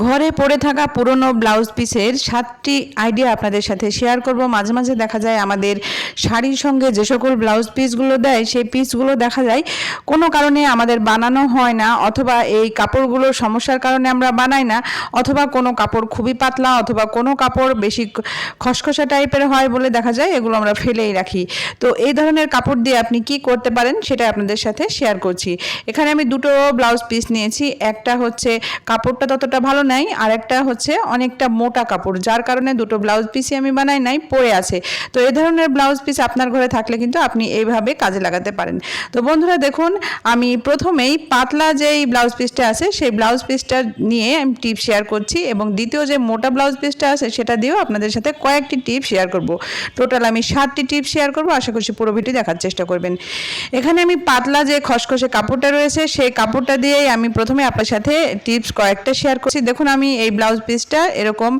ঘরে পড়ে থাকা পুরনো ব্লাউজ পিসের সাতটি আইডিয়া আপনাদের সাথে শেয়ার করব। মাঝে মাঝে দেখা যায় আমাদের শাড়ির সঙ্গে যে সকল ব্লাউজ পিসগুলো দেয়, সেই পিসগুলো দেখা যায় কোনো কারণে আমাদের বানানো হয় না অথবা এই কাপড়গুলোর সমস্যার কারণে আমরা বানাই না অথবা কোনো কাপড় খুবই পাতলা অথবা কোনো কাপড় বেশি খসখসা টাইপের হয় বলে দেখা যায়, এগুলো আমরা ফেলেই রাখি। তো এই ধরনের কাপড় দিয়ে আপনি কি করতে পারেন সেটা আপনাদের সাথে শেয়ার করছি। এখানে আমি দুটো ব্লাউজ পিস নিয়েছি, একটা হচ্ছে কাপড়টা ততটা ভালো নাই আর একটা হচ্ছে অনেকটা মোটা কাপড়, যার কারণে দুটো ব্লাউজ পিসই আমি বানাই নাই পরে আছে। তো এই ধরনের ব্লাউজ পিস আপনার ঘরে থাকলে কিন্তু আপনি এইভাবে কাজে লাগাতে পারেন। তো বন্ধুরা দেখুন, আমি প্রথমেই পাতলা যেই ব্লাউজ পিসটা আছে, সেই ব্লাউজ পিসটা নিয়ে আমি টিপ শেয়ার করছি এবং দ্বিতীয় যে মোটা ব্লাউজ পিসটা আছে, সেটা দিয়েও আপনাদের সাথে কয়েকটি টিপ শেয়ার করব। টোটাল আমি সাতটি টিপ শেয়ার করব, আশা করছি পুরো ভিডিও দেখার চেষ্টা করবেন। এখানে আমি পাতলা যে খসখসে কাপড়টা রয়েছে, সেই কাপড়টা দিয়েই আমি প্রথমে আপনার সাথে টিপস কয়েকটা শেয়ার করছি। দেখুন, আমি এই ব্লাউজ পিসটা এরকম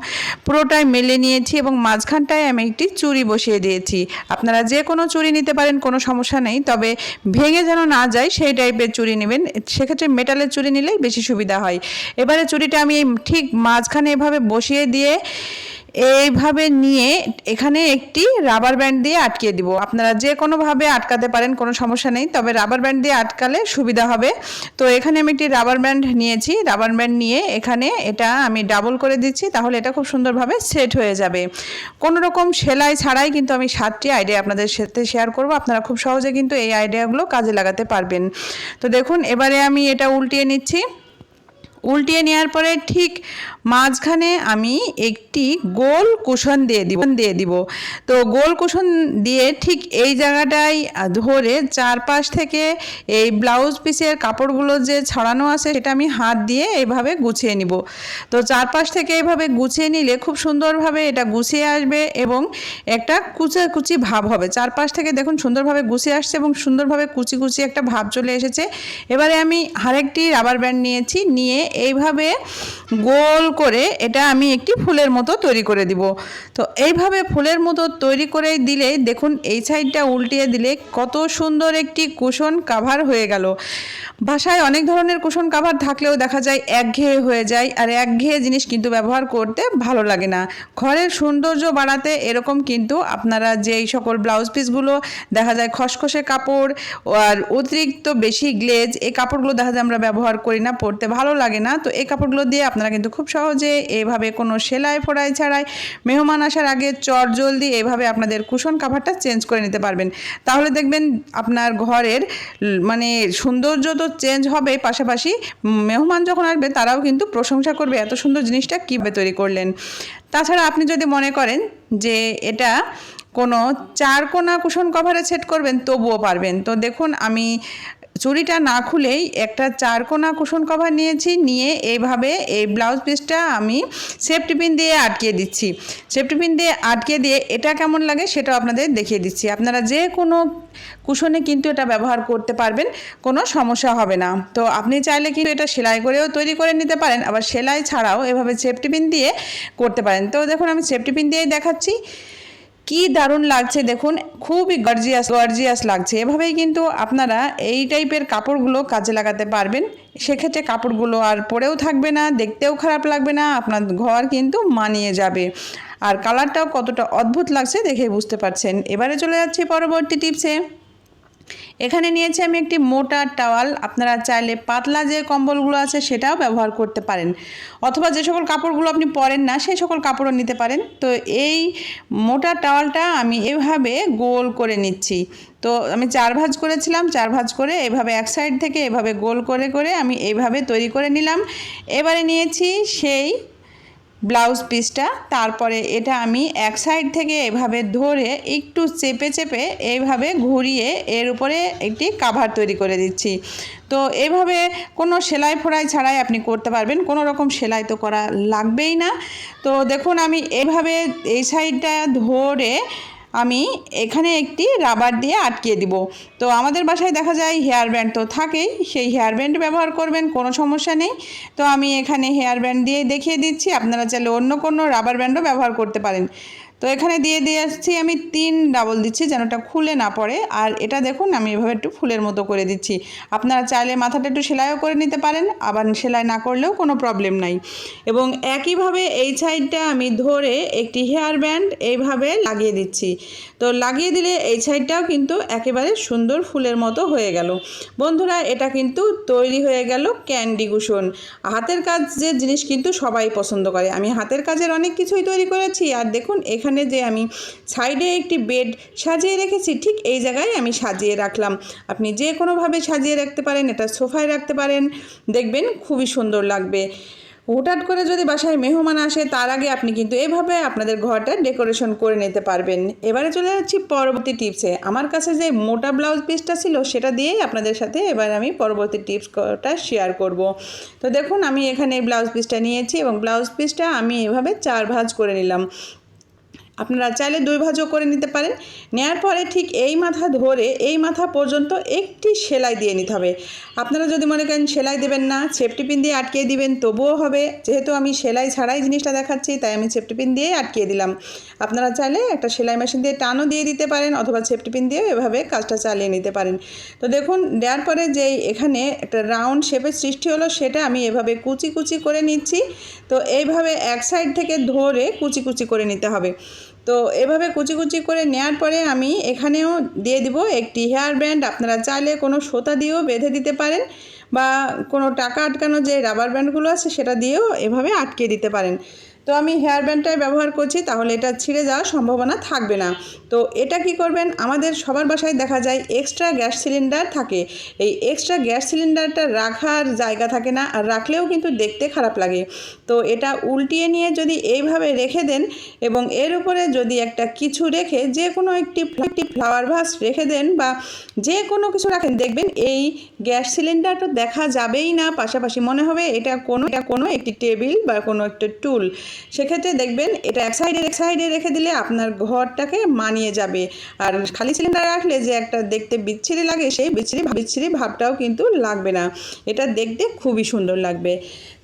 পুরোটাই মেলে নিয়েছি এবং মাঝখানটায় আমি একটি চুড়ি বসিয়ে দিয়েছি। আপনারা যে কোনো চুরি নিতে পারেন, কোনো সমস্যা নেই, তবে ভেঙে যেন না যায়, সেই টাইপের চুড়ি নেবেন। সেক্ষেত্রে মেটালের চুড়ি নিলেই বেশি সুবিধা হয়। এবারে চুড়িটা আমি ঠিক মাঝখানে এভাবে বসিয়ে দিয়ে এইভাবে নিয়ে এখানে একটি রাবার ব্যান্ড দিয়ে আটকিয়ে দিব। আপনারা যে কোনোভাবে আটকাতে পারেন, কোনো সমস্যা নেই, তবে রাবার ব্যান্ড দিয়ে আটকালে সুবিধা হবে। তো এখানে আমি একটি রাবার ব্যান্ড নিয়েছি। রাবার ব্যান্ড নিয়ে এখানে এটা আমি ডাবল করে দিচ্ছি, তাহলে এটা খুব সুন্দরভাবে সেট হয়ে যাবে। কোনো রকম সেলাই ছাড়াই কিন্তু আমি সাতটি আইডিয়া আপনাদের সাথে শেয়ার করব। আপনারা খুব সহজে কিন্তু এই আইডিয়াগুলো কাজে লাগাতে পারবেন। তো দেখুন, এবারে আমি এটা উল্টিয়ে নিচ্ছি। উল্টিয়ে নেওয়ার পরে ঠিক মাঝখানে আমি একটি গোল কুশন দিয়ে দিব দিয়ে দিব। তো গোল কুশন দিয়ে ঠিক এই জায়গাটায় ধরে চারপাশ থেকে এই ব্লাউজ পিসের কাপড়গুলো যে ছড়ানো আছে সেটা আমি হাত দিয়ে এইভাবে গুছিয়ে নিব। তো চারপাশ থেকে এইভাবে গুছিয়ে নিলে খুব সুন্দরভাবে এটা গুছিয়ে আসবে এবং একটা কুচে কুচি ভাব হবে। চারপাশ থেকে দেখুন সুন্দরভাবে গুছিয়ে আসছে এবং সুন্দরভাবে কুচি কুচি একটা ভাব চলে এসেছে। এবারে আমি আরেকটি রাবার ব্যান্ড নিয়েছি, নিয়ে এইভাবে গোল করে এটা আমি একটি ফুলের মতো তৈরি করে দিব। তো এইভাবে ফুলের মতো তৈরি করে দিলে দেখুন এই সাইডটা উল্টিয়ে দিলে কত সুন্দর একটি কুশন কাভার হয়ে গেল। বাসায় অনেক ধরনের কুশন কাভার থাকলেও দেখা যায় একঘেয়ে হয়ে যায় আর একঘেয়ে জিনিস কিন্তু ব্যবহার করতে ভালো লাগে না। ঘরের সৌন্দর্য বাড়াতে এরকম কিন্তু আপনারা যে এই সকল ব্লাউজ পিসগুলো দেখা যায় খসখসে কাপড় আর অতিরিক্ত বেশি গ্লেজ এই কাপড়গুলো দেখা যায় আমরা ব্যবহার করি না, পরতে ভালো লাগে না? তো এই কাপড়গুলো দিয়ে আপনারা কিন্তু খুব সহজে এভাবে কোনো সেলাই ফোড়াই ছাড়াই মেহমান আসার আগে চট জলদি এভাবে আপনাদের কুশন কাভারটা চেঞ্জ করে নিতে পারবেন। তাহলে দেখবেন আপনার ঘরের মানে সৌন্দর্য তো চেঞ্জ হবে পাশাপাশি মেহমান যখন আসবে তারাও কিন্তু প্রশংসা করবে এত সুন্দর জিনিসটা কীভাবে তৈরি করলেন। তাছাড়া আপনি যদি মনে করেন যে এটা কোনো চার কোনা কুশন কভারে সেট করবেন তবুও পারবেন। তো দেখুন আমি চুড়িটা না খুলেই একটা চারকোনা কুশন কভার নিয়েছি, নিয়ে এইভাবে এই ব্লাউজ পিসটা আমি সেফটি পিন দিয়ে আটকিয়ে দিচ্ছি। সেফটি পিন দিয়ে আটকে দিয়ে এটা কেমন লাগে সেটাও আপনাদের দেখিয়ে দিচ্ছি। আপনারা যে কোনো কুশনে কিন্তু এটা ব্যবহার করতে পারবেন, কোনো সমস্যা হবে না। তো আপনি চাইলে কিন্তু এটা সেলাই করেও তৈরি করে নিতে পারেন, আবার সেলাই ছাড়াও এভাবে সেফটি পিন দিয়ে করতে পারেন। তো দেখুন আমি সেফটি পিন দিয়েই দেখাচ্ছি। কি দারুণ লাগছে দেখুন, খুবই গর্জিয়াস গর্জিয়াস লাগছে। এভাবেই কিন্তু আপনারা এই টাইপের কাপড়গুলো কাজে লাগাতে পারবেন। সেক্ষেত্রে কাপড়গুলো আর পরেও থাকবে না, দেখতেও খারাপ লাগবে না, আপনার ঘর কিন্তু মানিয়ে যাবে। আর কালারটাও কতটা অদ্ভুত লাগছে দেখে বুঝতে পারছেন। এবারে চলে যাচ্ছে পরবর্তী টিপসে এখানে নিয়েছি আমি একটি মোটা টাওয়াল। আপনারা চাইলে পাতলা যে কম্বলগুলো আছে সেটাও ব্যবহার করতে পারেন। অথবা যে সকল কাপড়গুলো আপনি পরেন না, সেই সকল কাপড়ও নিতে পারেন। তো এই মোটা টাওয়ালটা আমি এভাবে গোল করে নিচ্ছি। তো আমি চার ভাঁজ করেছিলাম, চার ভাঁজ করে এভাবে এক সাইড থেকে এভাবে গোল করে করে আমি এইভাবে তৈরি করে নিলাম। এবারে নিয়েছি সেই ব্লাউজ পিসটা, তারপরে এটা আমি এক সাইড থেকে এভাবে ধরে একটু চেপে চেপে এইভাবে ঘুরিয়ে এর উপরে একটি কাভার তৈরি করে দিচ্ছি। তো এভাবে কোনো সেলাই ফোড়াই ছাড়াই আপনি করতে পারবেন, কোনো রকম সেলাই তো করা লাগবেই না। তো দেখুন আমি এভাবে এই সাইডটা ধরে আমি এখানে একটি রাবার দিয়ে আটকিয়ে দিব। তো আমাদের বাসায় দেখা যায় হেয়ার ব্যান্ড তো থাকেই, সেই হেয়ার ব্যান্ড ব্যবহার করবেন, কোনো সমস্যা নেই। তো আমি এখানে হেয়ার ব্যান্ড দিয়ে দেখিয়ে দিচ্ছি, আপনারা চাইলে অন্য কোনো রাবার ব্যান্ডও ব্যবহার করতে পারেন। তো এখানে দিয়ে দিয়ে আসছি, আমি তিন ডাবল দিচ্ছি যেন ওটা খুলে না পড়ে। আর এটা দেখুন, আমি এভাবে একটু ফুলের মতো করে দিচ্ছি। আপনারা চাইলে মাথাটা একটু সেলাইও করে নিতে পারেন, আবার সেলাই না করলেও কোনো প্রবলেম নাই। এবং একইভাবে এই সাইডটা আমি ধরে একটি হেয়ার ব্যান্ড এইভাবে লাগিয়ে দিচ্ছি। তো লাগিয়ে দিলে এই সাইডটাও কিন্তু একেবারে সুন্দর ফুলের মতো হয়ে গেল। বন্ধুরা, এটা কিন্তু তৈরি হয়ে গেল ক্যান্ডি কুশন। হাতের কাজের জিনিস কিন্তু সবাই পছন্দ করে। আমি হাতের কাজের অনেক কিছুই তৈরি করেছি। আর দেখুন, এখানে যে আমি সাইডে একটি বেড সাজিয়ে রেখেছি, ঠিক এই জায়গায় আমি সাজিয়ে রাখলাম। আপনি যে কোনোভাবে সাজিয়ে রাখতে পারেন, এটা সোফায় রাখতে পারেন, দেখবেন খুবই সুন্দর লাগবে। হুটহাট করে যদি বাসায় মেহমান আসে, তার আগে আপনি কিন্তু এভাবে আপনাদের ঘরটা ডেকোরেশন করে নিতে পারবেন। এবারে চলে যাচ্ছি পরবর্তী টিপসে। আমার কাছে যে মোটা ব্লাউজ পিসটা ছিল, সেটা দিয়েই আপনাদের সাথে এবার আমি পরবর্তী টিপসটা শেয়ার করব। তো দেখুন, আমি এখানে ব্লাউজ পিসটা নিয়েছি এবং ব্লাউজ পিসটা আমি এভাবে চার ভাঁজ করে নিলাম। আপনারা চাইলে দুই ভাজও করে নিতে পারেন। নেয়ার পরে ঠিক এই মাথা ধরে এই মাথা পর্যন্ত একটি সেলাই দিয়ে নিতে হবে। আপনারা যদি মনে করেন সেলাই দেবেন না, সেফটি পিন দিয়ে আটকিয়ে দিবেন, তবুও হবে। যেহেতু আমি সেলাই ছাড়াই জিনিসটা দেখাচ্ছি, তাই আমি সেফটি পিন দিয়েই আটকিয়ে দিলাম। আপনারা চাইলে একটা সেলাই মেশিন দিয়ে টানও দিয়ে দিতে পারেন অথবা সেফটি পিন এভাবে কাজটা চালিয়ে নিতে পারেন। তো দেখুন, দেওয়ার পরে যে এখানে একটা রাউন্ড শেপের সৃষ্টি হলো, সেটা আমি এভাবে কুচি কুচি করে নিচ্ছি। তো এইভাবে এক সাইড থেকে ধরে কুচি কুচি করে নিতে হবে। তো এভাবে কুচি কুচি করে নেওয়ার পরে আমি এখানেও দিয়ে দিব একটি হেয়ার ব্যান্ড। আপনারা চাইলে কোনো সোতা দিয়েও বেঁধে দিতে পারেন বা কোনো টাকা আটকানো যে রাবার ব্যান্ডগুলো আছে সেটা দিয়েও এভাবে আটকে দিতে পারেন। তো আমি হেয়ার ব্যান্ডটাই ব্যবহার করছি, তাহলে এটা ছিঁড়ে যাওয়ার সম্ভাবনা থাকবে না। তো এটা কি করবেন? আমাদের সবার বাসায় দেখা যায় এক্সট্রা গ্যাস সিলিন্ডার থাকে। এই এক্সট্রা গ্যাস সিলিন্ডারটা রাখার জায়গা থাকে না, আর রাখলেও কিন্তু দেখতে খারাপ লাগে। তো এটা উল্টিয়ে নিয়ে যদি এইভাবে রেখে দেন, এবং এর উপরে যদি একটা কিছু রেখে যে কোনো একটি একটি ফ্লাওয়ার ভাস রেখে দেন, বা যে কোনো কিছু রাখেন, দেখবেন এই গ্যাস সিলিন্ডারটা দেখা যাবেই না। পাশাপাশি মনে হবে এটা কোনো এটা কোনো একটি টেবিল বা কোনো একটা টুল সেক্ষেত্রে দেখবেন এটা এক সাইডে এক সাইডে রেখে দিলে আপনার ঘরটাকে মানিয়ে যাবে। আর খালি সিলিন্ডার রাখলে যে একটা দেখতে বিচ্ছিরি লাগে, সেই বিচ্ছিরি বিচ্ছিরি ভাবটাও কিন্তু লাগবে না। এটা দেখতে খুবই সুন্দর লাগবে।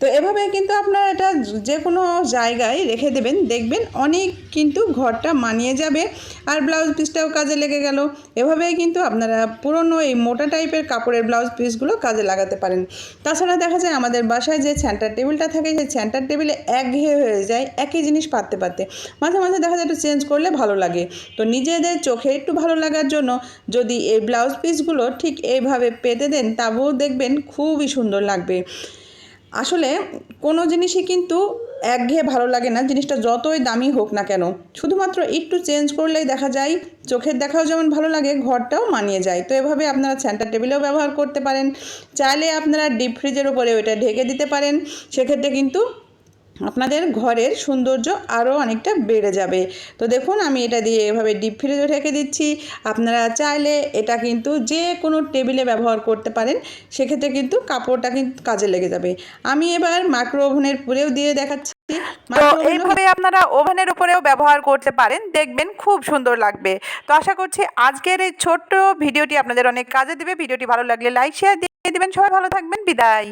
তো এভাবে কিন্তু আপনারা এটা যে কোনো জায়গায় রেখে দেবেন। দেখবেন অনেক কিন্তু ঘরটা মানিয়ে যাবে। আর ব্লাউজ পিসটাও কাজে লেগে গেল। এভাবেই কিন্তু আপনারা পুরনো এই মোটা টাইপের কাপড়ের ব্লাউজ পিসগুলো কাজে লাগাতে পারেন। তাছাড়া দেখা যায় আমাদের বাসায় যে সেন্টার টেবিলটা থাকে, সেই সেন্টার টেবিলে একঘেয়ে হয়ে যায়, একই জিনিস পারতে পারতে। মাঝে মাঝে দেখা যায় একটু চেঞ্জ করলে ভালো লাগে। তো নিজেদের চোখে একটু ভালো লাগার জন্য যদি এই ব্লাউজ পিসগুলো ঠিক এইভাবে পেতে দেন তাও দেখবেন খুবই সুন্দর লাগবে। আসলে কোনো জিনিসই কিন্তু একঘেয়ে ভালো লাগে না, জিনিসটা যতই দামি হোক না কেন। শুধুমাত্র একটু চেঞ্জ করলেই দেখা যায়, চোখের দেখাও যেমন ভালো লাগে, ঘরটাও মানিয়ে যায়। তো এভাবে আপনারা সেন্টার টেবিলেও ব্যবহার করতে পারেন। চাইলে আপনারা ডিপ ফ্রিজের ওপরে ওইটা ঢেকে দিতে পারেন। সেক্ষেত্রে কিন্তু আপনাদের ঘরের সৌন্দর্য আরও অনেকটা বেড়ে যাবে। তো দেখুন আমি এটা দিয়ে এভাবে ডিপ ফ্রিজে রেখে দিচ্ছি। আপনারা চাইলে এটা কিন্তু যে কোনো টেবিলে ব্যবহার করতে পারেন সেক্ষেত্রে কিন্তু কাপড়টা কিন্তু কাজে লেগে যাবে। আমি এবার মাইক্রো ওভেনের পুরেও দিয়ে দেখাচ্ছি। তো এইভাবে আপনারা ওভেনের উপরেও ব্যবহার করতে পারেন দেখবেন খুব সুন্দর লাগবে। তো আশা করছি আজকের এই ছোট্ট ভিডিওটি আপনাদের অনেক কাজে দিবে। ভিডিওটি ভালো লাগলে লাইক শেয়ার দিয়ে দেবেন। সবাই ভালো থাকবেন। বিদায়।